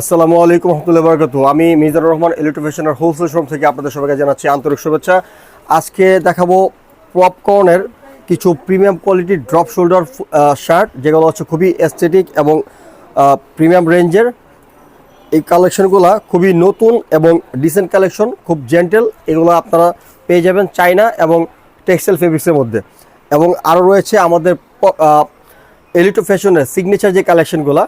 আসসালামু আলাইকুম রহমতুল্লাহ বরকাতু। আমি মিজানুর রহমান ইলেকট্রিফিকেশনের হোলসেল শোরুম থেকে আপনাদের সবাইকে জানাচ্ছি আন্তরিক শুভেচ্ছা। আজকে দেখাবো পপকর্নের কিছু প্রিমিয়াম কোয়ালিটির ড্রপ শোল্ডার শার্ট যেগুলো হচ্ছে খুবই এস্থেটিক এবং প্রিমিয়াম রেঞ্জের এই কালেকশনগুলো খুবই নতুন এবং ডিসেন্ট কালেকশন খুব জেন্টেল এগুলো আপনারা পেয়ে যাবেন চাইনা এবং টেক্সটাইল ফেব্রিক্সের মধ্যে। এবং আরও রয়েছে আমাদের এলিটো ফ্যাশনের সিগনেচার যে কালেকশনগুলো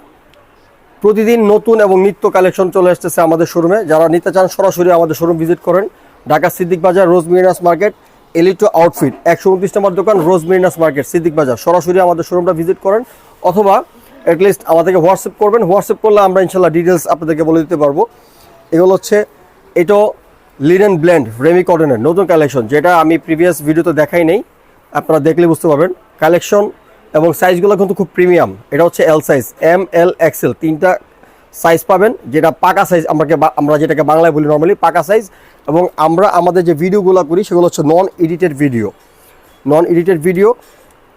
প্রতিদিন নতুন এবং নিত্য কালেকশন চলে আসতেছে আমাদের শোরুমে। যারা নিতে চান, সরাসরি আমাদের শোরুম ভিজিট করেন। ঢাকা সিদ্দিক বাজার রোজ মিনাস মার্কেট এলিটো আউটফিট একশো উনত্রিশ নম্বর দোকান রোজ মিনাস মার্কেট, সিদ্দিক বাজার। সরাসরি আমাদের শোরুমটা ভিজিট করেন অথবা অ্যাটলিস্ট আমাদেরকে হোয়াটসঅ্যাপ করবেন। হোয়াটসঅ্যাপ করলে আমরা ইনশাল্লাহ ডিটেলস আপনাদেরকে বলে দিতে পারব। এগুলো হচ্ছে এটাও লিনেন ব্ল্যান্ড রেমি কটনের নতুন কালেকশন যেটা আমি প্রিভিয়াস ভিডিওতে দেখাই নেই। আপনারা দেখলে বুঝতে পারবেন। কালেকশন এবং সাইজগুলো কিন্তু খুব প্রিমিয়াম এটা হচ্ছে L size M L XL তিনটা সাইজ পাবেন, যেটা পাকা সাইজ আমাকে আমরা যেটাকে বাংলায় বলি নর্মালি পাকা সাইজ এবং আমরা আমাদের যে ভিডিওগুলো করি, সেগুলো হচ্ছে non edited video non edited video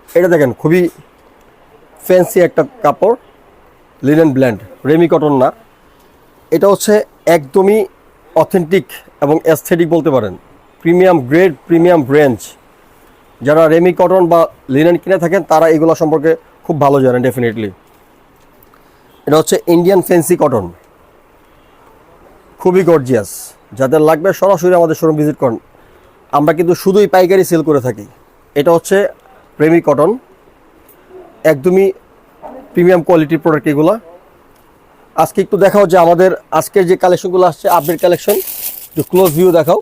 এটা দেখেন, খুবই ফ্যান্সি একটা কাপড় লিনেন ব্ল্যান্ড রেমি কটন না। এটা হচ্ছে একদমই অথেন্টিক এবং অ্যাস্থেটিক বলতে পারেন। প্রিমিয়াম গ্রেড প্রিমিয়াম রেঞ্জ যারা রেমি কটন বা লিনেন কিনে থাকেন, তারা এগুলো সম্পর্কে খুব ভালো জানেন ডেফিনেটলি এটা হচ্ছে ইন্ডিয়ান ফেন্সি কটন খুবই গর্জিয়াস যাদের লাগবে সরাসরি আমাদের শোরুম ভিজিট করুন। আমরা কিন্তু শুধুই পাইকারি সেল করে থাকি। এটা হচ্ছে প্রেমি কটন একদমই প্রিমিয়াম কোয়ালিটির প্রোডাক্ট এগুলো। আজকে একটু দেখাও যে আমাদের আজকের যে কালেকশনগুলো আসছে আপডেট কালেকশন একটু ক্লোজ ভিউ দেখাও।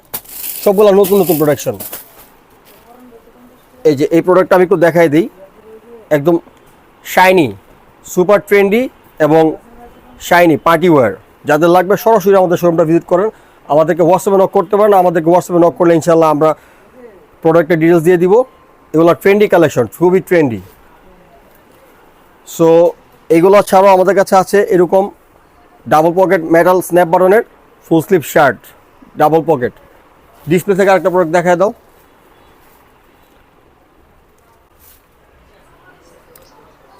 সবগুলো নতুন নতুন প্রোডাকশন এই যে, এই প্রোডাক্টটা আমি একটু দেখাই দিই। একদম শাইনি সুপার ট্রেন্ডি এবং শাইনি পার্টি ওয়্যার যাদের লাগবে সরাসরি আমাদের শোরুমটা ভিজিট করেন। আমাদেরকে হোয়াটসঅ্যাপে নক করতে পারেন। আমাদেরকে হোয়াটসঅ্যাপে নক করলে ইনশাল্লাহ আমরা প্রোডাক্টের ডিটেলস দিয়ে দিব। এগুলো ট্রেন্ডি কালেকশন খুবই ট্রেন্ডি সো এগুলো ছাড়াও আমাদের কাছে আছে এরকম ডাবল পকেট মেটাল স্ন্যাপ বাটনের full sleeve shirt double pocket display থেকে আরেকটা প্রোডাক্ট দেখায় দাও।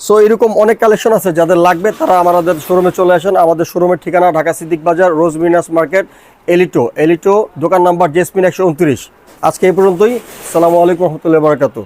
সো এরকম অনেক কালেকশন আছে যাদের লাগবে, তারা আমাদের শোরুমে চলে আসেন। আমাদের শোরুমের ঠিকানা ঢাকা সিদ্দিক বাজার, রোজ মিনাস মার্কেট এলিটো এলিটো দোকান নাম্বার জেসমিন একশো উনত্রিশ। আজকে এই পর্যন্তই। সালামু আলাইকুম রহমতুল্লাহ বারকাতু